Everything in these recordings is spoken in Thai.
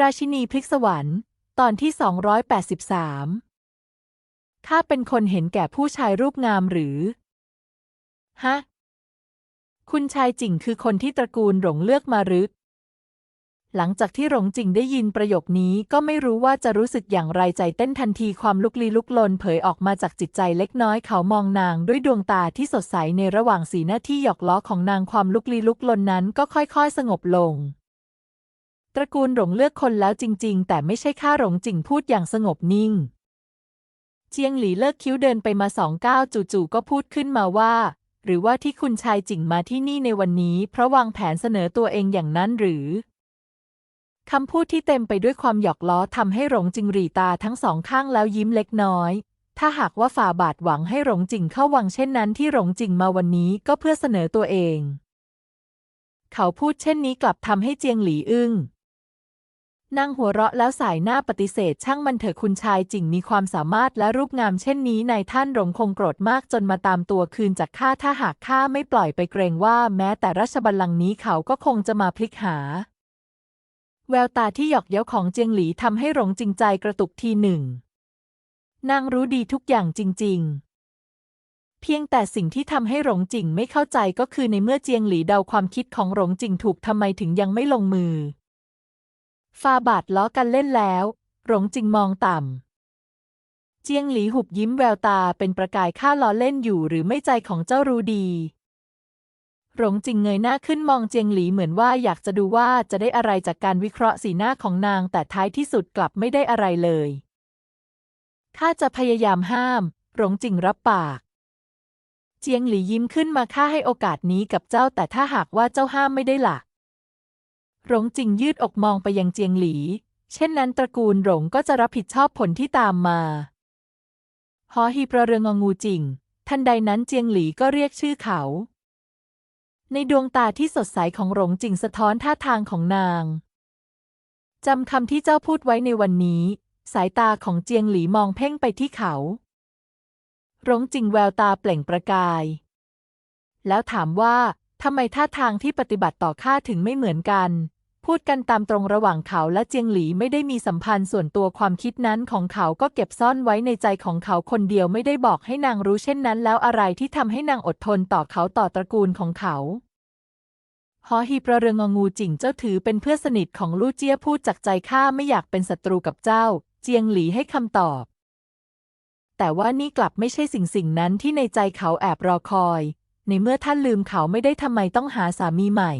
ราชินีพลิกสวรรค์ ตอนที่ 283 ข้าเป็นคนเห็นแก่ผู้ชายรูปงามหรือ ฮะ คุณชายจิ่งคือคนที่ตระกูลหลงเลือกมาหรือ หลังจากที่หลงจิ่งได้ยินประโยคนี้ก็ไม่รู้ว่าจะรู้สึกอย่างไรใจเต้นทันทีความลุกลี้ลุกลนเผยออกมาจากจิตใจเล็กน้อยเขามองนางด้วยดวงตาที่สดใสในระหว่างสีหน้าที่หยอกล้อของนางความลุกลี้ลุกลนนั้นก็ค่อยๆ สงบลง ตระกูลหลงเลือกคนแล้วจริง ๆ แต่ไม่ใช่ข้าหลงจิงพูดอย่างสงบนิ่ง เจียงหลีเลิกคิ้วเดินไปมาสองก้าวจู่ๆก็พูดขึ้นมาว่า หรือว่าที่คุณชายจิงมาที่นี่ในวันนี้ เพราะวางแผนเสนอตัวเองอย่างนั้นหรือคำพูดที่เต็มไปด้วยความหยอกล้อทำให้หลงจิงหรีตาทั้งสองข้างแล้วยิ้มเล็กน้อย ถ้าหากว่าฝ่าบาทหวังให้หลงจิงเข้าวังเช่นนั้นที่หลงจิงมาวันนี้ก็เพื่อเสนอตัวเอง เขาพูดเช่นนี้กลับทำให้เจียงหลีอึ้ง นางหัวเราะแล้วสายหน้าปฏิเสธช่างมันเถอะคุณชายจริงมีความสามารถและรูปงามเช่นนี้นายท่านหลงคงโกรธมากจนมาตามตัวคืนจากข้าถ้าหากข้าไม่ปล่อยไปเกรงว่าแม้แต่ราชบัลลังก์นี้เขาก็คงจะมาพลิกหา แววตาที่หยอกเย้าของเจียงหลีทำให้หลงจริงใจกระตุกทีหนึ่งนางรู้ดีทุกอย่างจริง ๆเพียงแต่สิ่งที่ทำให้หลงจิงไม่เข้าใจก็คือในเมื่อเจียงหลีเดาความคิดของหลงจิงถูกทำไมถึงยังไม่ลงมือ ฟาบาทล้อกันเล่นแล้ว หลงจิงมองต่ำ เจียงหลีหุบยิ้มแววตาเป็นประกายข้าล้อเล่นอยู่หรือไม่ใจของเจ้ารู้ดี หลงจิงเงยหน้าขึ้นมองเจียงหลีเหมือนว่าอยากจะดูว่าจะได้อะไรจากการวิเคราะห์สีหน้าของนางแต่ท้ายที่สุดกลับไม่ได้อะไรเลยข้าจะพยายามห้าม หลงจิงรับปาก เจียงหลียิ้มขึ้นมาข้าให้โอกาสนี้กับเจ้าแต่ถ้าหากว่าเจ้าห้ามไม่ได้ล่ะ หลงจิงยืดอกมองไปยังเจียงหลี เช่นนั้นตระกูลหลงก็จะรับผิดชอบผลที่ตามมาหอฮีประเรืององูจิงทันใดนั้นเจียงหลีก็เรียกชื่อเขา ในดวงตาที่สดใสของหลงจิงสะท้อนท่าทางของนางจำคำที่เจ้าพูดไว้ในวันนี้ สายตาของเจียงหลีมองเพ่งไปที่เขาหลงจิงแววตาเปล่งประกาย แล้วถามว่า ทำไมท่าทางที่ปฏิบัติต่อข้าถึงไม่เหมือนกัน พูดกันตามตรงระหว่างเขาและเจียงหลีไม่ได้มีสัมพันธ์ส่วนตัวความคิดนั้นของเขาก็เก็บซ่อนไว้ในใจของเขาคนเดียวไม่ได้บอกให้นางรู้เช่นนั้น แล้วอะไรที่ทำให้นางอดทนต่อเขาต่อตระกูลของเขาหอฮีประเรืององูจิ่งเจ้าถือเป็นเพื่อนสนิทของลู่เจี้ยพูดจากใจข้าไม่อยากเป็นศัตรูกับเจ้า เจียงหลีให้คำตอบ แต่ว่านี่กลับไม่ใช่สิ่งสิ่งนั้นที่ในใจเขาแอบรอคอย ในเมื่อท่านลืมเขาไม่ได้ทำไมต้องหาสามีใหม่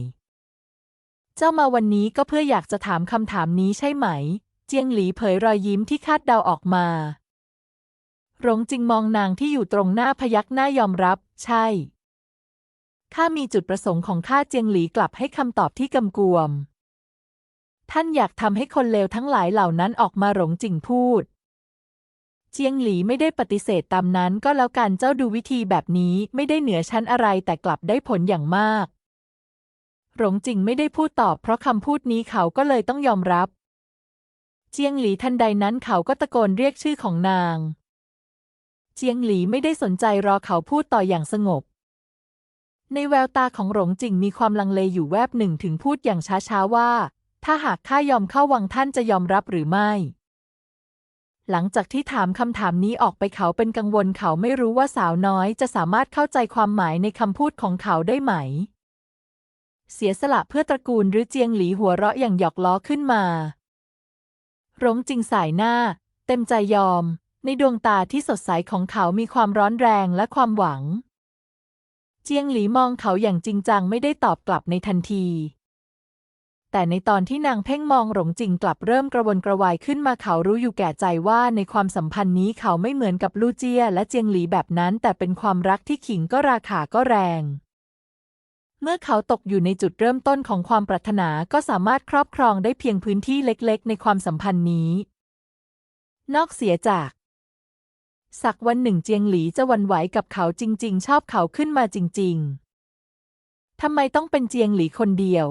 เจ้ามาวันนี้ก็เพื่ออยากจะถามคำถามนี้ใช่ไหม เจียงหลีเผยรอยยิ้มที่คาดเดาออกมาหลงจิงมองนางที่อยู่ตรงหน้าพยักหน้ายอมรับ ใช่ ข้ามีจุดประสงค์ของข้าเจียงหลีกลับให้คำตอบที่กำกวม ท่านอยากทำให้คนเลวทั้งหลายเหล่านั้นออกมาหลงจิงพูด เจียงหลีไม่ได้ปฏิเสธตามนั้นก็แล้วกันเจ้าดูวิธีแบบนี้ไม่ได้เหนือชั้นอะไรแต่กลับได้ผลอย่างมาก หลงจิงไม่ได้พูดตอบเพราะคำพูดนี้เขาก็เลยต้องยอมรับ เจียงหลีทันใดนั้นเขาก็ตะโกนเรียกชื่อของนาง เจียงหลีไม่ได้สนใจรอเขาพูดต่ออย่างสงบ ในแววตาของหลงจิงมีความลังเลอยู่แวบหนึ่งถึงพูดอย่างช้าๆว่า ถ้าหากข้ายอมเข้าวังท่านจะยอมรับหรือไม่ หลังจากที่ถามคำถามนี้ออกไปเขาเป็นกังวลเขาไม่รู้ว่าสาวน้อยจะสามารถเข้าใจความหมายในคำพูดของเขาได้ไหม เสียสละเพื่อตระกูลหรือเจียงหลีหัวเราะอย่างหยอกล้อขึ้นมาหลงจิงสายหน้า เต็มใจยอม ในดวงตาที่สดใสของเขามีความร้อนแรงและความหวัง เจียงหลีมองเขาอย่างจริงจังไม่ได้ตอบกลับในทันที แต่ในตอนที่นางเพ่งมองหลงจิงกลับเริ่มกระวนกระวายขึ้นมาเขารู้อยู่แก่ใจว่าในความสัมพันธ์นี้เขาไม่เหมือนกับลู่เจียและเจียงหลีแบบนั้น แต่เป็นความรักที่ขิงก็ราคาก็แรง เมื่อเขาตกอยู่ในจุดเริ่มต้นของความปรารถนาก็สามารถครอบครองได้เพียงพื้นที่เล็กๆ ในความสัมพันธ์นี้ นอกเสียจาก สักวันหนึ่งเจียงหลีจะวันไหวกับเขาจริง ๆ ชอบเขาขึ้นมาจริง ๆทำไมต้องเป็นเจียงหลีคนเดียว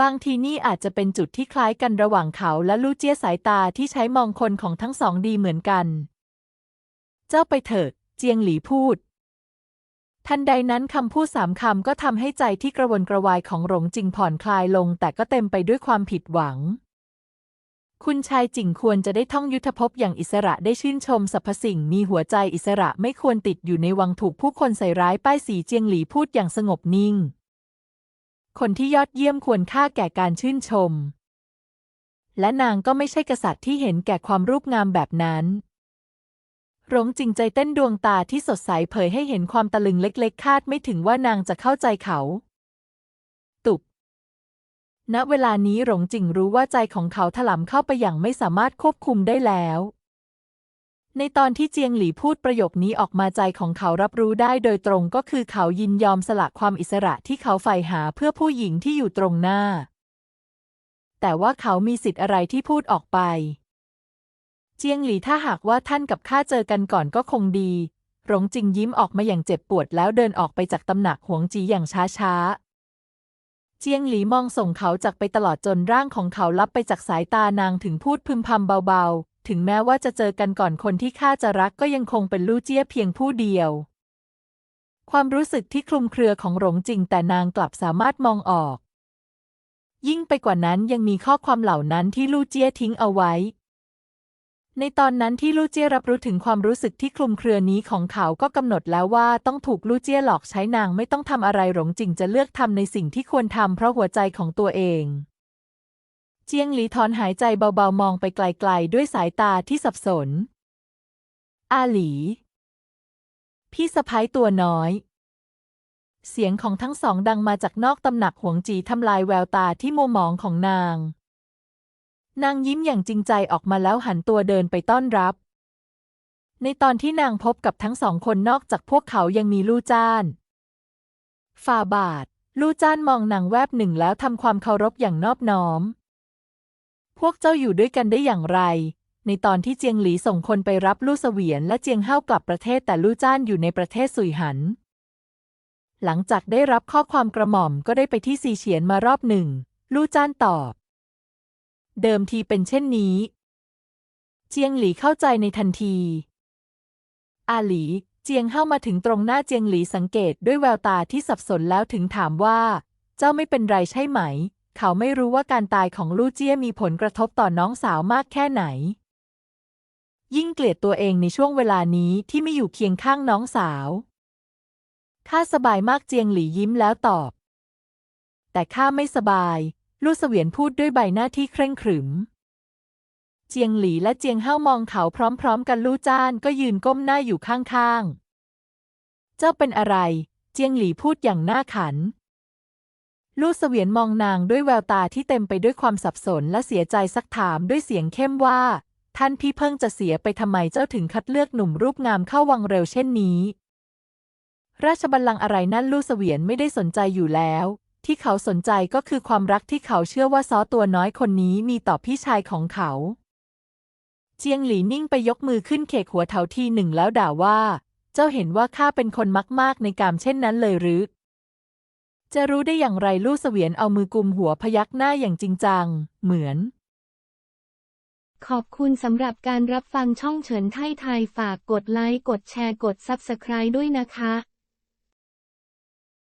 บางทีนี่อาจจะเป็นจุดที่คล้ายกันระหว่างเขาและลู่เจี้ยสายตาที่ใช้มองคนของทั้งสองดีเหมือนกัน เจ้าไปเถิด เจียงหลีพูด ทันใดนั้นคำพูดสามคำก็ทำให้ใจที่กระวนกระวายของหลงจิงผ่อนคลายลง แต่ก็เต็มไปด้วยความผิดหวัง คุณชายจิงควรจะได้ท่องยุทธภพอย่างอิสระได้ชื่นชมสรรพสิ่งมีหัวใจอิสระไม่ควรติดอยู่ในวังถูกผู้คนใส่ร้ายป้ายสีเจียงหลีพูดอย่างสงบนิ่ง คนที่ยอดเยี่ยมควรค่าแก่การชื่นชม และนางก็ไม่ใช่กษัตริย์ที่เห็นแก่ความรูปงามแบบนั้นหลงจริงใจเต้นดวงตาที่สดใสเผยให้เห็นความตะลึงเล็กๆ คาดไม่ถึงว่านางจะเข้าใจเขา ตุบ ณ เวลานี้หลงจิงรู้ว่าใจของเขาถลำเข้าไปอย่างไม่สามารถควบคุมได้แล้ว ในตอนที่เจียงหลี่พูดประโยคนี้ออกมาใจของเขารับรู้ได้โดยตรงก็คือเขายินยอมสละความอิสระที่เขาใฝ่หาเพื่อผู้หญิงที่อยู่ตรงหน้า แต่ว่าเขามีสิทธิ์อะไรที่พูดออกไป เจียงหลี่ถ้าหากว่าท่านกับข้าเจอกันก่อนก็คงดี หลงจิงยิ้มออกมาอย่างเจ็บปวดแล้วเดินออกไปจากตำหนักหวงจีอย่างช้าๆ เจียงหลีมองส่งเขาจากไปตลอดจนร่างของเขาลับไปจากสายตานางถึงพูดพึมพำเบาๆ ถึงแม้ว่าจะเจอกันก่อนคนที่ข้าจะรักก็ยังคงเป็นลู่เจี้ยเพียงผู้เดียว ความรู้สึกที่คลุมเครือของหลงจริงแต่นางกลับสามารถมองออก ยิ่งไปกว่านั้นยังมีข้อความเหล่านั้นที่ลู่เจี้ยทิ้งเอาไว้ ในตอนนั้นที่ลู่เจี้ยรับรู้ถึงความรู้สึกที่คลุมเครือนี้ของเขาก็กำหนดแล้วว่าต้องถูกลู่เจี้ยหลอกใช้นางไม่ต้องทำอะไรหลงจริงจะเลือกทำในสิ่งที่ควรทำเพราะหัวใจของตัวเอง เจียงหลีถอนหายใจเบาๆ มองไปไกลๆ ด้วยสายตาที่สับสน อาหลี พี่สะพ้ายตัวน้อย เสียงของทั้งสองดังมาจากนอกตำหนักหวงจีทำลายแววตาที่มัวหมองของนาง นางยิ้มอย่างจริงใจออกมาแล้วหันตัวเดินไปต้อนรับ ในตอนที่นางพบกับทั้งสองคนนอกจากพวกเขายังมีลู่จ้านฝ่าบาท ลู่จ้านมองนางแวบหนึ่งแล้วทำความเคารพอย่างนอบน้อม พวกเจ้าอยู่ด้วยกันได้อย่างไร ในตอนที่เจียงหลีส่งคนไปรับลู่เสวียนและเจียงเฮ้ากลับประเทศแต่ลู่จ้านอยู่ในประเทศสุยหัน หลังจากได้รับข้อความกระหม่อมก็ได้ไปที่ซีเฉียนมารอบหนึ่ง ลู่จ้านตอบ เดิมทีเป็นเช่นนี้ เจียงหลีเข้าใจในทันที อาหลี เจียงเฮ้ามาถึงตรงหน้าเจียงหลีสังเกตด้วยแววตาที่สับสนแล้วถึงถามว่า เจ้าไม่เป็นไรใช่ไหม เขาไม่รู้ว่าการตายของลู่เจี้ยมีผลกระทบต่อน้องสาวมากแค่ไหน ยิ่งเกลียดตัวเองในช่วงเวลานี้ที่ไม่อยู่เคียงข้างน้องสาว ข้าสบายมากเจียงหลี่ยิ้มแล้วตอบ แต่ข้าไม่สบาย ลู่เสวียนพูดด้วยใบหน้าที่เคร่งขรึม เจียงหลี่และเจียงเฮ้ามองเขาพร้อม ๆ กันลู่จ้านก็ยืนก้มหน้าอยู่ข้างๆ เจ้าเป็นอะไร เจียงหลี่พูดอย่างหน้าขัน ลู่เสวียนมองนางด้วยแววตาที่เต็มไปด้วยความสับสนและเสียใจสักถามด้วยเสียงเข้มว่า ท่านพี่เพิ่งจะเสียไปทำไมเจ้าถึงคัดเลือกหนุ่มรูปงามเข้าวังเร็วเช่นนี้ ราชบัลลังก์อะไรนั่นลู่เสวียนไม่ได้สนใจอยู่แล้ว ที่เขาสนใจก็คือความรักที่เขาเชื่อว่าซอตัวน้อยคนนี้มีต่อพี่ชายของเขา เจียงหลีนิ่งไปยกมือขึ้นเขกหัวเถาทีหนึ่งแล้วด่าว่า เจ้าเห็นว่าข้าเป็นคนมักมากในกามเช่นนั้นเลยหรือ จะรู้ได้อย่างไรลู่เสวียนเอามือกุมหัวพยักหน้าอย่างจริงจัง เหมือน ขอบคุณสำหรับการรับฟังช่องเฉินไทยไทยฝากกดไลค์ กดแชร์ กด Subscribe ด้วยนะคะ